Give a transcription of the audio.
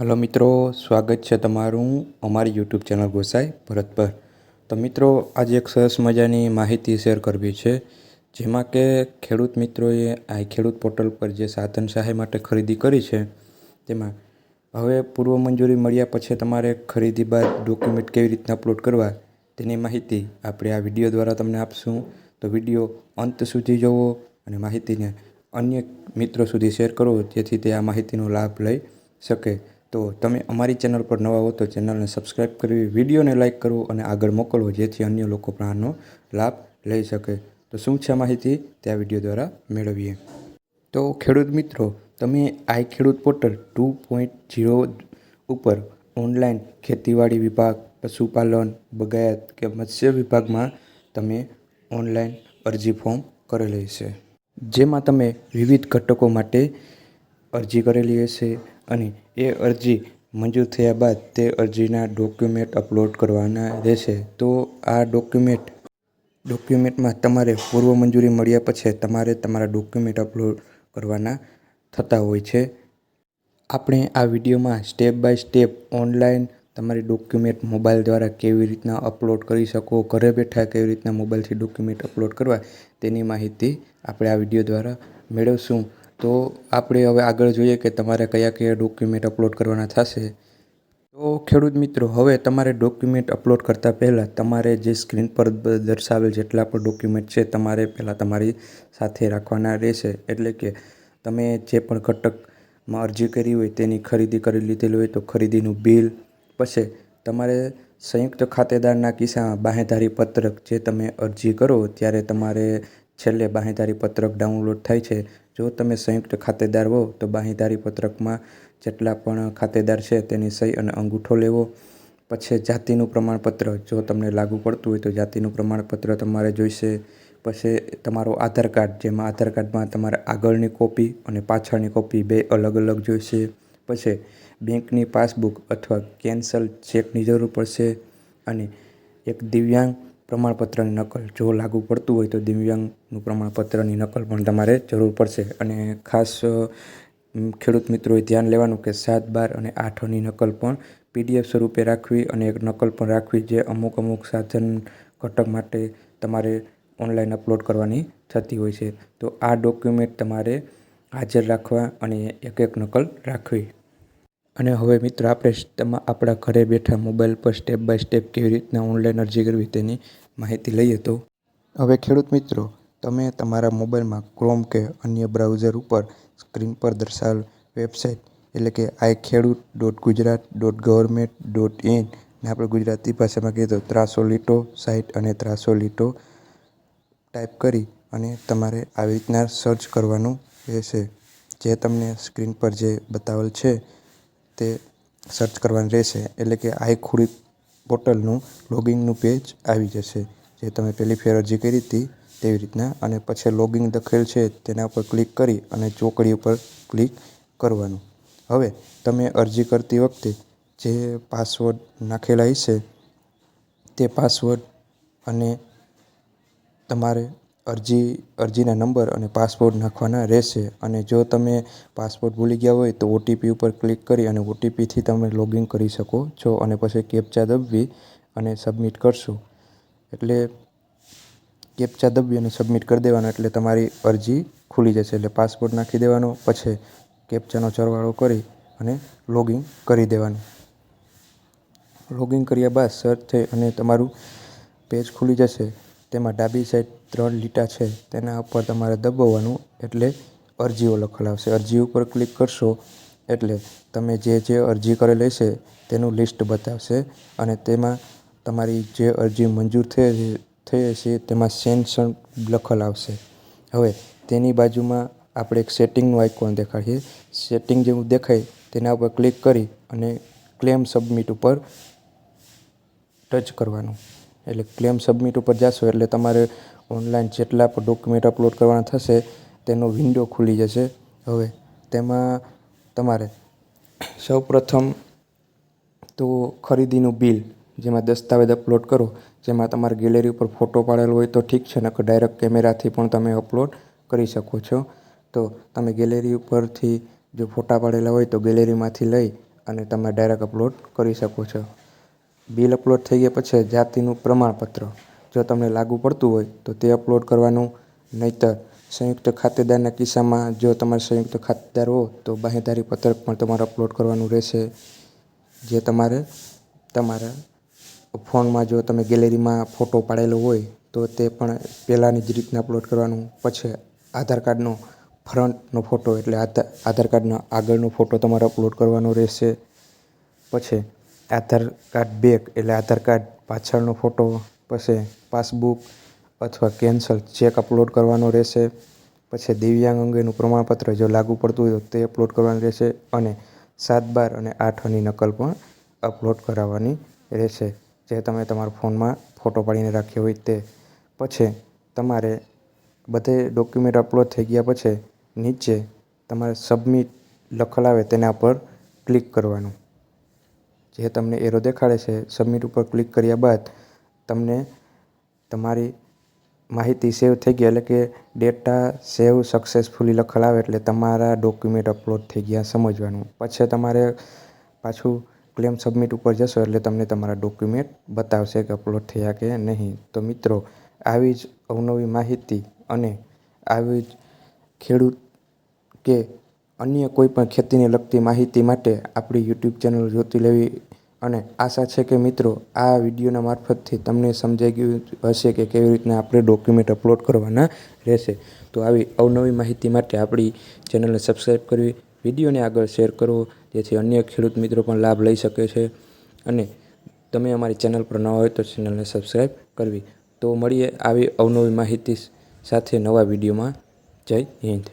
Hello મિત્રો, સ્વાગત છે તમારું અમારી યુટ્યુબ ચેનલ ગોસાઈ ભરત પર. તો મિત્રો, આજે એક સરસ મજાની માહિતી શેર કરવી છે, જેમાં કે ખેડૂત મિત્રોએ આ ખેડૂત પોર્ટલ પર જે સાધન સહાય માટે ખરીદી કરી છે, તેમાં હવે પૂર્વ મંજૂરી મળ્યા પછી તમારે ખરીદી બાદ ડોક્યુમેન્ટ કેવી રીતના અપલોડ કરવા, તેની માહિતી આપણે આ વીડિયો દ્વારા તમને આપશું. તો વીડિયો અંત સુધી જોવો અને માહિતીને અન્ય મિત્રો સુધી શેર કરો, જેથી તે આ માહિતીનો લાભ લઈ શકે. તો તમે અમારી ચેનલ પર નવા હો તો ચેનલને સબસ્ક્રાઈબ કરવી, વિડીયોને લાઇક કરવો અને આગળ મોકલવો, જેથી અન્ય લોકો પણ આનો લાભ લઈ શકે. તો શું છે માહિતી? તે આ વીડિયો દ્વારા મેળવીએ. તો ખેડૂત મિત્રો, તમે I Khedut portal two point zero ઉપર ઓનલાઈન ખેતીવાડી વિભાગ, પશુપાલન, બગાયત કે મત્સ્ય વિભાગમાં તમે ઓનલાઈન અરજી ફોર્મ કરેલી છે જેમાં તમે વિવિધ ઘટકો માટે અરજી કરેલી હશે. અને એ અરજી મંજૂર થયા બાદ તે અરજીના ડોક્યુમેન્ટ અપલોડ કરવાના રહેશે. તો આ ડોક્યુમેન્ટ, ડોક્યુમેન્ટમાં તમારે પૂર્વ મંજૂરી મળ્યા પછી તમારે તમારા ડોક્યુમેન્ટ અપલોડ કરવાના થતા હોય છે. આપણે આ વિડીયોમાં સ્ટેપ બાય સ્ટેપ ઓનલાઈન તમારી ડોક્યુમેન્ટ મોબાઈલ દ્વારા કેવી રીતના અપલોડ કરી શકો, ઘરે બેઠા કેવી રીતના મોબાઈલથી ડોક્યુમેન્ટ અપલોડ કરવા, તેની માહિતી આપણે આ વીડિયો દ્વારા મેળવશું. તો આપણે હવે આગળ જોઈએ કે તમારે કયા કયા ડોક્યુમેન્ટ અપલોડ કરવાના થશે. તો ખેડૂત મિત્રો, હવે તમારે ડોક્યુમેન્ટ અપલોડ કરતાં પહેલાં તમારે જે સ્ક્રીન પર દર્શાવેલ જેટલા પણ ડોક્યુમેન્ટ છે, તમારે પહેલાં તમારી સાથે રાખવાના રહેશે. એટલે કે તમે જે પણ ઘટકમાં અરજી કરી હોય તેની ખરીદી કરી લીધેલી હોય તો ખરીદીનું બિલ, પછી તમારે સંયુક્ત ખાતેદારના કિસ્સામાં બાહેધારી પત્રક જે તમે અરજી કરો, ત્યારે તમારે છેલ્લે બાંહેધારી પત્રક ડાઉનલોડ થાય છે. જો તમે સંયુક્ત ખાતેદાર હો, તો બાંહેધારી પત્રકમાં જેટલા પણ ખાતેદાર છે તેની સહી અને અંગૂઠો લેવો. પછી જાતિનું પ્રમાણપત્ર. જો તમને લાગુ પડતું હોય તો જાતિનું પ્રમાણપત્ર તમારે જોઈશે. પછી તમારો આધાર કાર્ડ. જેમાં આધાર કાર્ડમાં તમારે આગળની કોપી અને પાછળની કોપી બે અલગ અલગ જોઈશે. પછી બેંકની પાસબુક અથવા કેન્સલ ચેકની જરૂર પડશે. અને એક દિવ્યાંગ પ્રમાણપત્રની નકલ જો લાગુ પડતું હોય તો દિવ્યાંગનું પ્રમાણપત્રની નકલ પણ તમારે જરૂર પડશે. અને ખાસ ખેડૂત મિત્રોએ ધ્યાન લેવાનું કે સાત, બાર અને આઠની નકલ પણ પીડીએફ સ્વરૂપે રાખવી અને એક નકલ પણ રાખવી જે અમુક અમુક સાધન ઘટક માટે તમારે ઓનલાઈન અપલોડ કરવાની થતી હોય છે. તો આ ડોક્યુમેન્ટ તમારે હાજર રાખવા અને એક એક નકલ રાખવી. અને હવે મિત્રો આપણે તમા આપણા ઘરે બેઠા મોબાઈલ પર સ્ટેપ બાય સ્ટેપ કેવી રીતના ઓનલાઈન અરજી કરવી તેની માહિતી લઈએ તો. હવે ખેડૂત મિત્રો, તમે તમારા મોબાઈલમાં ક્રોમ કે અન્ય બ્રાઉઝર ઉપર સ્ક્રીન પર દર્શાવેલ વેબસાઇટ એટલે કે I Khedut dot Gujarat dot government dot in ને આપણે ગુજરાતી ભાષામાં કહીએ તો ત્રાસો લીટો સાઇટ અને ત્રાસો લીટો ટાઈપ કરી અને તમારે આવી રીતના સર્ચ કરવાનું રહેશે. જે તમને સ્ક્રીન પર જે બતાવેલ છે તે સર્ચ કરવાની રહેશે. એટલે કે આઈ ખેડૂત પોર્ટલનું લોગિનનું પેજ આવી જશે. જે તમે પહેલી ફેર અરજી કરી હતી તેવી રીતના. અને પછી લોગિન દખેલ છે તેના ઉપર ક્લિક કરી અને ચોકડી ઉપર ક્લિક કરવાનું. હવે તમે અરજી કરતી વખતે જે પાસવર્ડ નાખેલા હશે તે પાસવર્ડ અને તમારે અરજી, અરજીના નંબર અને પાસપોર્ટ નાખવાના રહેશે. અને જો તમે પાસપોર્ટ ભૂલી ગયા હોય તો ઓટીપી ઉપર ક્લિક કરી અને ઓટીપીથી તમે લોગિન કરી શકો છો અને પછી કેપ્ચા દબવી અને સબમિટ કરશો. એટલે કેપ્ચા દબવી અને સબમિટ કરી દેવાનો એટલે તમારી અરજી ખુલી જશે. એટલે પાસપોર્ટ નાખી દેવાનો, પછી કેપ્ચાનો સરવાળો કરી અને લોગિન કરી દેવાનું. લોગિન કર્યા બાદ સર્ચ થઈ અને તમારું પેજ ખુલી જશે. તેમાં ડાબી સાઈડ ત્રણ લીટા છે. તેના ઉપર તમારે દબાવવાનું એટલે અરજીઓ લખેલ આવશે. અરજી ઉપર ક્લિક કરશો એટલે તમે જે જે અરજી કરેલી હશે તેનું લિસ્ટ બતાવશે અને તેમાં તમારી જે અરજી મંજૂર થઈ થઈ હશે તેમાં સેન્સન લખેલ આવશે. હવે તેની બાજુમાં આપણે એક સેટિંગનું આઇકોન દેખાડીએ. સેટિંગ જેવું દેખાય તેના ઉપર ક્લિક કરી અને ક્લેમ સબમિટ ઉપર ટચ કરવાનું. એટલે ક્લેમ સબમિટ ઉપર જશો એટલે તમારે ઓનલાઈન જેટલા પણ ડોક્યુમેન્ટ અપલોડ કરવાના થશે, તેનો વિન્ડો ખુલી જશે. હવે તેમાં તમારે સૌપ્રથમ તો ખરીદીનું બિલ જેમાં દસ્તાવેજ અપલોડ કરો, જેમાં તમારે ગેલેરી ઉપર ફોટો પાડેલો હોય તો ઠીક છે, નકર ડાયરેક્ટ કેમેરાથી પણ તમે અપલોડ કરી શકો છો. તો તમે ગેલેરી ઉપરથી જો ફોટા પાડેલા હોય તો ગેલેરીમાંથી લઈ અને તમે ડાયરેક્ટ અપલોડ કરી શકો છો. બિલ અપલોડ થઈ ગયા પછી જાતિનું પ્રમાણપત્ર જો તમને લાગુ પડતું હોય તો તે અપલોડ કરવાનું. નહીંતર સંયુક્ત ખાતેદારના કિસ્સામાં જો તમારે સંયુક્ત ખાતેદાર હો તો બાહેંધારી પત્રક પણ તમારે અપલોડ કરવાનું રહેશે. જે તમારે, તમારા ફોનમાં જો તમે ગેલેરીમાં ફોટો પાડેલો હોય તો તે પણ પહેલાંની જ રીતના અપલોડ કરવાનું. પછી આધાર કાર્ડનો ફ્રન્ટનો ફોટો એટલે આધા, આધાર કાર્ડનો આગળનો ફોટો તમારે અપલોડ કરવાનો રહેશે. પછી આધાર કાર્ડ બેક એટલે આધાર કાર્ડ પાછળનો ફોટો, પછી પાસબુક અથવા કેન્સલ ચેક અપલોડ કરવાનો રહેશે. પછી દિવ્યાંગ અંગેનું પ્રમાણપત્ર જો લાગુ પડતું હોય તે અપલોડ કરવાનું રહેશે અને સાત બાર અને આઠ આની નકલ પણ અપલોડ કરાવવાની રહેશે. જે તમે તમારા ફોનમાં ફોટો પાડીને રાખ્યો હોય તે. પછી તમારે બધે ડોક્યુમેન્ટ અપલોડ થઈ ગયા પછી નીચે તમારે સબમિટ લખેલ આવે તેના પર ક્લિક કરવાનું. જે તમને એરો દેખાડે છે, સબમિટ ઉપર ક્લિક કર્યા બાદ તમને તમારી માહિતી સેવ થઈ ગઈ, એટલે કે ડેટા સેવ સક્સેસફુલી લખેલ આવે એટલે તમારા ડોક્યુમેન્ટ અપલોડ થઈ ગયા સમજવાનું. પછી તમારે પાછું ક્લેમ સબમિટ ઉપર જશો એટલે તમને તમારા ડોક્યુમેન્ટ બતાવશે કે અપલોડ થયા કે નહીં. તો મિત્રો, આવી જ અવનવી માહિતી અને આવી જ ખેડૂત કે અન્ય કોઈ પણ ખેતીને લગતી માહિતી માટે આપણી યુટ્યુબ ચેનલ જોતી લેવી અને આશા છે કે મિત્રો આ વિડીયોના મારફતથી તમને સમજાઈ ગયું હશે કે કેવી રીતના આપણે ડોક્યુમેન્ટ અપલોડ કરવાના રહેશે. તો આવી અવનવી માહિતી માટે આપણી ચેનલને સબસ્ક્રાઈબ કરવી, વિડીયોને આગળ શેર કરવો, જેથી અન્ય ખેડૂત મિત્રો પણ લાભ લઈ શકે છે. અને તમે અમારી ચેનલ પર ન હોય તો ચેનલને સબસ્ક્રાઈબ કરવી. તો મળીએ આવી અવનવી માહિતી સાથે નવા વિડીયોમાં. જય હિન્દ.